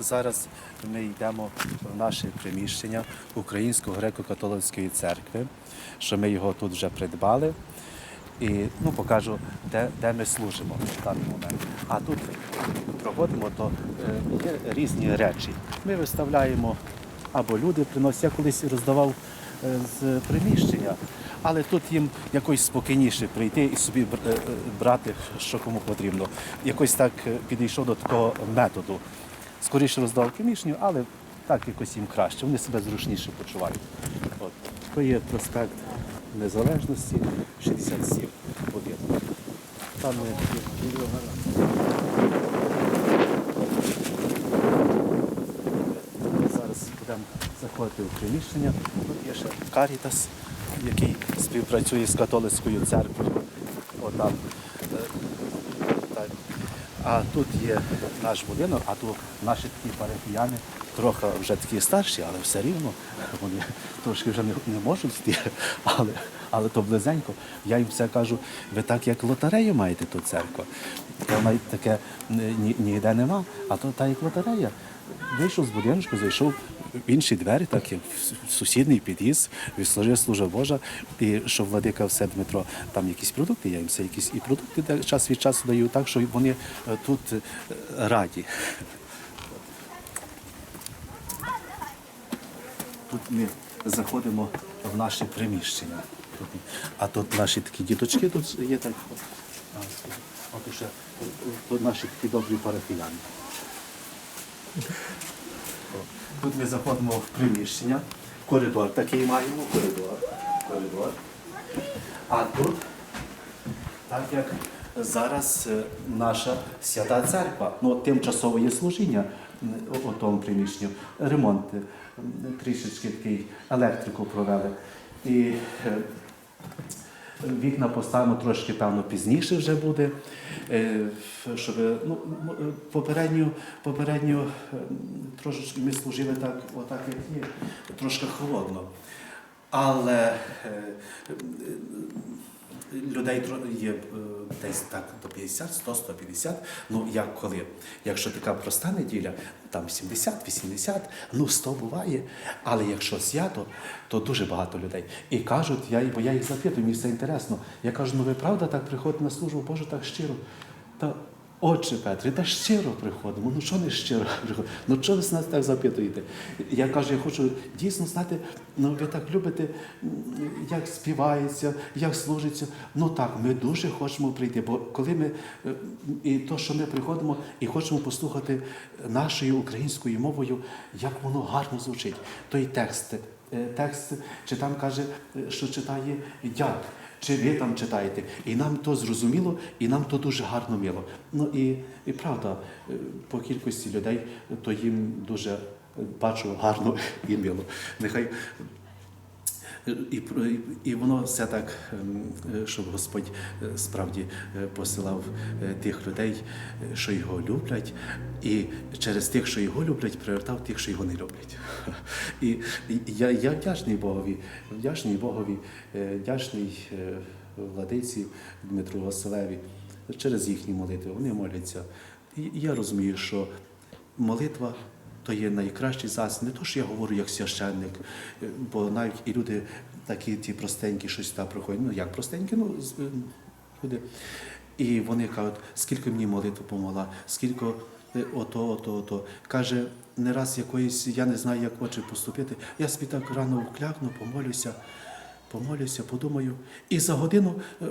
Зараз ми йдемо в наше приміщення Української греко-католицької церкви, що ми його тут вже придбали. І ну, покажу, де, де ми служимо в даний момент. А тут проводимо, то е, є різні речі. Ми виставляємо або люди приносять. Я колись роздавав е, з приміщення, але тут їм якось спокійніше прийти і собі е, брати, що кому потрібно. Якось так підійшов до такого методу. Скоріше роздав приміщенню, але так якось їм краще. Вони себе зручніше почувають. От. То є проспект Незалежності 67 один. Там ми Зараз будемо заходити в приміщення. Тут є ще Карітас, який співпрацює з католицькою церквою. Отам. А тут є наш будинок, а тут наші такі парафіяни, трохи вже такі старші, але все рівно вони трошки вже не, не можуть йти, але, але то близенько. Я їм все кажу, ви так як лотерею маєте тут церкву. Вона таке ні, ніде нема, а то та як лотерея. Вийшов з будиночку, зайшов в інші двері, так як в сусідній під'їзд, відслужив служа Божа, і що владика все Дмитро, там якісь продукти, я їм все якісь і продукти час від часу даю, так що вони е, тут е, раді. Тут ми заходимо в наше приміщення. А тут наші такі діточки тут є так. От ще тут наші такі добрі парафіяни. Тут ми заходимо в приміщення, коридор такий маємо, коридор, коридор. А тут, так як зараз е, наша свята церква, ну тимчасове служіння у тому приміщенні, ремонт трішечки такий електрику провели. І е, Вікна поставимо трошки, певно, пізніше вже буде, е, щоб ну, попередньо, попередньо е, трошечки ми служили так, отак, як є, трошки холодно. Але е, людей є е, десь так до 50, 100, 150. Ну як коли? Якщо така проста неділя, там 70, 80, ну 100 буває. Але якщо свято, то дуже багато людей. І кажуть, я, бо я їх запитую, мені все інтересно. Я кажу, ну ви правда так приходите на службу, Божу так щиро. Та Отче Петре, та щиро приходимо. Ну що не щиро приходимо? Ну чого ви з нас так запитуєте? Я кажу, я хочу дійсно знати, ну ви так любите, як співається, як служиться. Ну так, ми дуже хочемо прийти. Бо коли ми е, і то, що ми приходимо і хочемо послухати нашою українською мовою, як воно гарно звучить. Той текст, е, текст, чи там каже, е, що читає дяк. Чи ви там читаєте? І нам то зрозуміло, і нам то дуже гарно мило. Ну і, і правда, е, по кількості людей, то їм дуже е, бачу гарно і мило. Нехай і, і, воно все так, ем, е, щоб Господь е, справді е, посилав тих людей, що його люблять, і через тих, що його люблять, привертав тих, що його не люблять. І, я, я вдячний Богові, вдячний Богові, вдячний владиці Дмитру Василеві через їхні молитви. Вони моляться. І я розумію, що молитва то є найкращий засіб. Не то, що я говорю як священник, е, бо навіть і люди такі ті простенькі щось там приходять. Ну як простенькі, ну е, люди. І вони кажуть, скільки мені молитва помогла, скільки е, ото, ото, ото. Каже, не раз якоїсь, я не знаю, як хоче поступити. Я собі рано вклякну, помолюся. Помолюся, подумаю, і за годину е,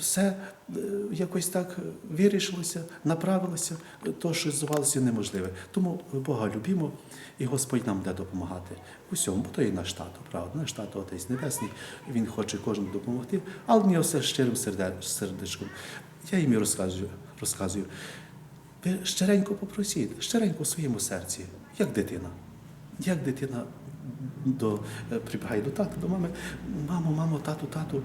все е, якось так вирішилося, направилося, е, то, що здавалося неможливе. Тому Бога любімо, і Господь нам буде допомагати усьому, бо то і наш тато, правда, наш тато Отець Небесний, він хоче кожному допомогти, але нього все щирим сердечком. Я їм і розказую, розказую. Ви щиренько попросіть, щиренько в своєму серці, як дитина. Як дитина до, е, прибігає до тата, до мами, мамо, мамо, тату, тату.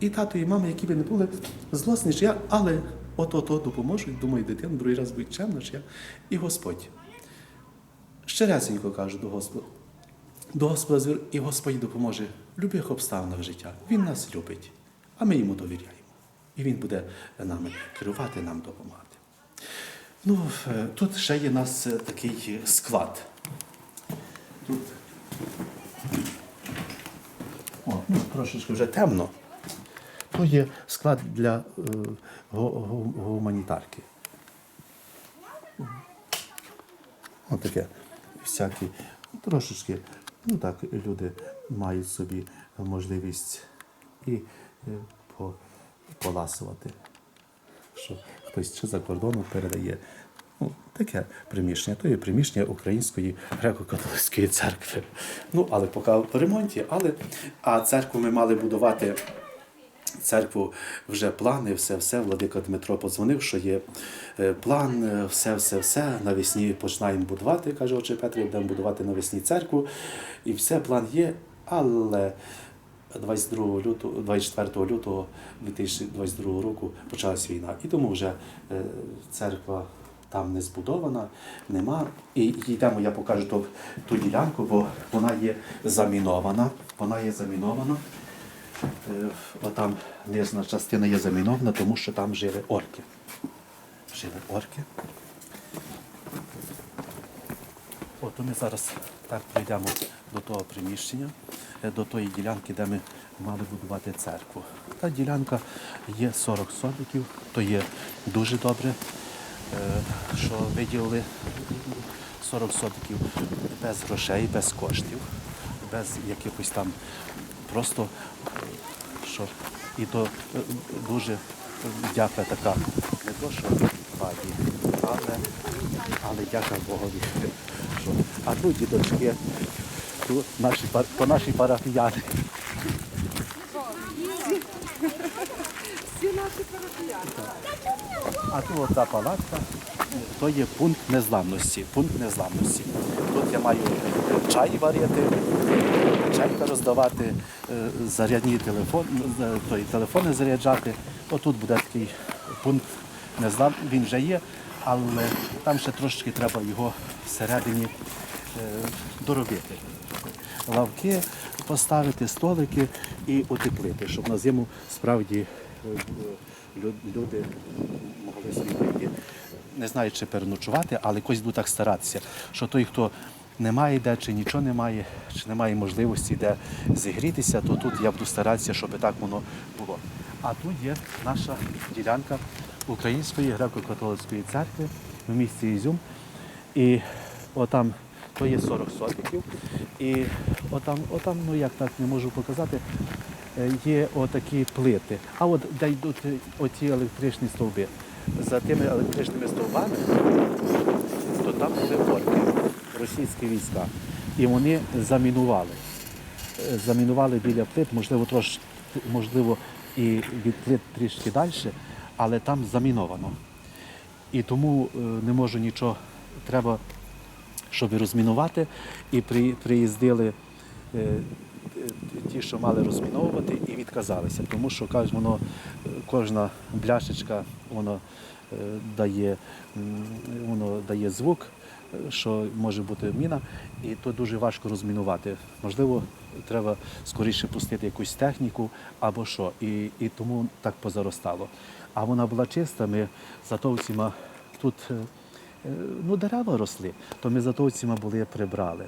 І тато, і мама, які би не були злосні, ж я, але от-от-от допоможуть, думаю, дитина другий раз буде чемна, ж я. І Господь. Щиресенько кажу до Господа. До Господа звер- і Господь допоможе в будь-яких обставинах життя. Він нас любить, а ми йому довіряємо. І Він буде нами керувати, нам допомагати. Ну, е, тут ще є нас е, такий склад. Тут О, ну, трошечки вже темно. То є склад для е, гуманітарки. Ось таке всякі трошечки, ну так, люди мають собі можливість і е, по, поласувати. Що хтось чи за кордоном передає. Ну, таке приміщення, то є приміщення Української греко-католицької церкви. Ну, але поки в ремонті, але а церкву ми мали будувати церкву вже плани, все, все. Владика Дмитро подзвонив, що є е, план, е, все, все, все. Навесні починаємо будувати, каже отче Петр, будемо будувати навесні церкву. І все, план є, але 22 лютого, 24 лютого 2022 року почалась війна. І тому вже е, церква там не збудована, нема. І йдемо, я покажу ту, ту ділянку, бо вона є замінована. Вона є замінована. Е, Отам нижна частина є замінована, тому що там жили орки. Жили орки. От ми зараз так прийдемо до того приміщення, е, до тої ділянки, де ми мали будувати церкву. Та ділянка є 40 сотиків, то є дуже добре, що виділили 40 сотиків без грошей, без коштів, без якихось там просто е, що і то е, дуже дяка така, не то, що ваді, але, але дяка Богові. Що. А тут дідочки, тут наші, пар- то наші парафіяни. Всі наші парафіяни. А тут от та палатка, то є пункт незламності. Пункт незламності. Тут я маю е, чай варити, чайка роздавати, е, зарядні телефон, е, той, телефони заряджати. Отут буде такий пункт незлам. Він вже є, але там ще трошечки треба його всередині доробити. Лавки поставити, столики і утеплити, щоб на зиму справді люди могли собі прийти. Не знаю, чи переночувати, але якось буду так старатися, що той, хто не має де, чи нічого немає, чи немає можливості де зігрітися, то тут я буду старатися, щоб так воно було. А тут є наша ділянка Української греко-католицької церкви в місті Ізюм. І отам то є 40 сотиків. І отам, отам, ну як так не можу показати, е, є отакі плити. А от де йдуть е, оті електричні стовби. За тими електричними стовбами, то там були орки, російські війська. І вони замінували. Е, Замінували біля плит, можливо, трошки, можливо, і від плит трішки далі, але там заміновано. І тому е, не можу нічого, треба, щоб розмінувати. І при, приїздили е, е, ті, що мали розміновувати, і відказалися. Тому що кажуть, воно е, кожна бляшечка воно е, дає, воно дає звук, е, що може бути міна, і то дуже важко розмінувати. Можливо, треба скоріше пустити якусь техніку або що. І, і тому так позаростало. А вона була чиста, ми затовціма тут ну, дерева росли, то ми затовціма були прибрали.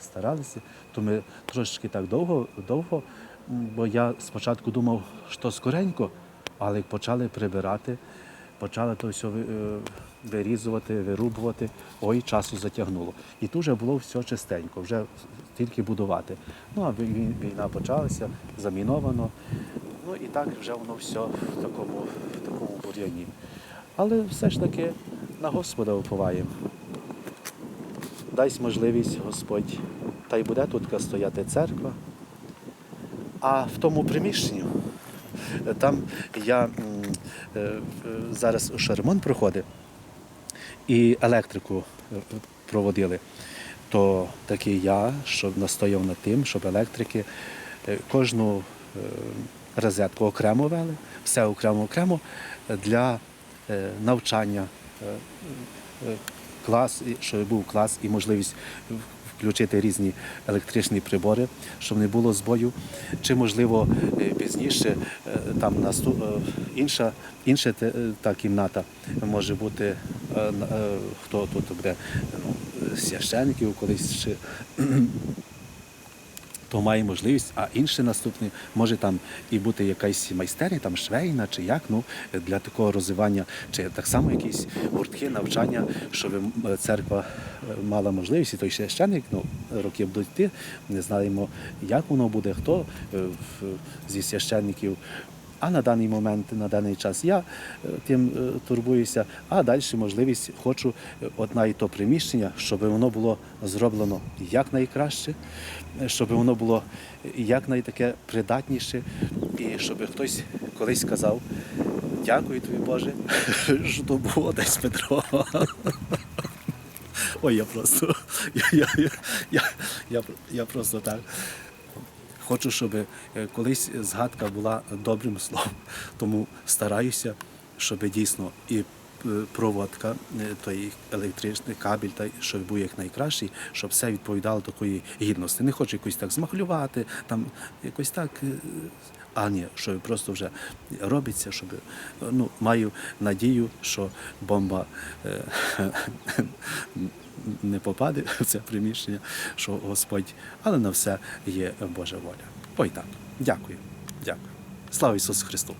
Старалися, то ми трошечки так довго, довго, бо я спочатку думав, що скоренько, але як почали прибирати, почали то все е, вирізувати, вирубувати, ой, часу затягнуло. І тут вже було все чистенько, вже тільки будувати. Ну, а війна почалася, заміновано. Ну і так вже воно все в такому, в такому бур'яні. Але все ж таки на Господа уповаємо. Дасть можливість Господь. Та й буде тут стояти церква. А в тому приміщенні, там я е, зараз ще ремонт проходить і електрику е, проводили. То такий я, щоб настояв над тим, щоб електрики е, кожну розетку окремо вели, все окремо окремо для навчання. Клас, щоб був клас і можливість включити різні електричні прибори, щоб не було збою. Чи можливо е, пізніше е, там е, інша, інша та кімната може бути хто тут буде ну, священників колись чи то має можливість, а інше наступне може там і бути якась майстерня, там швейна чи як, ну для такого розвивання, чи так само якісь гуртки, навчання, щоб церква е, мала можливість, і той священник, ну роки будуть йти, не знаємо, як воно буде, хто е, зі священників. А на даний момент, на даний час я е, тим е, турбуюся, а далі можливість хочу е, одна і то приміщення, щоб воно було зроблено якнайкраще, щоб воно було якнайтаке придатніше, і щоб хтось колись сказав, дякую тобі, Боже, що то було десь Петро. Ой, я просто, я, я, я, я, я, я просто так. Хочу, щоб е, колись згадка була добрим словом. Тому стараюся, щоб дійсно і е, проводка, е, той електричний кабель, та щоб був як найкращий, щоб все відповідало такої гідності. Не хочу якось так змахлювати, там якось так. А ні, що просто вже робиться, щоб ну, маю надію, що бомба е, не попаде в це приміщення, що Господь, але на все є Божа воля. Ой так. Дякую. Дякую. Слава Ісусу Христу!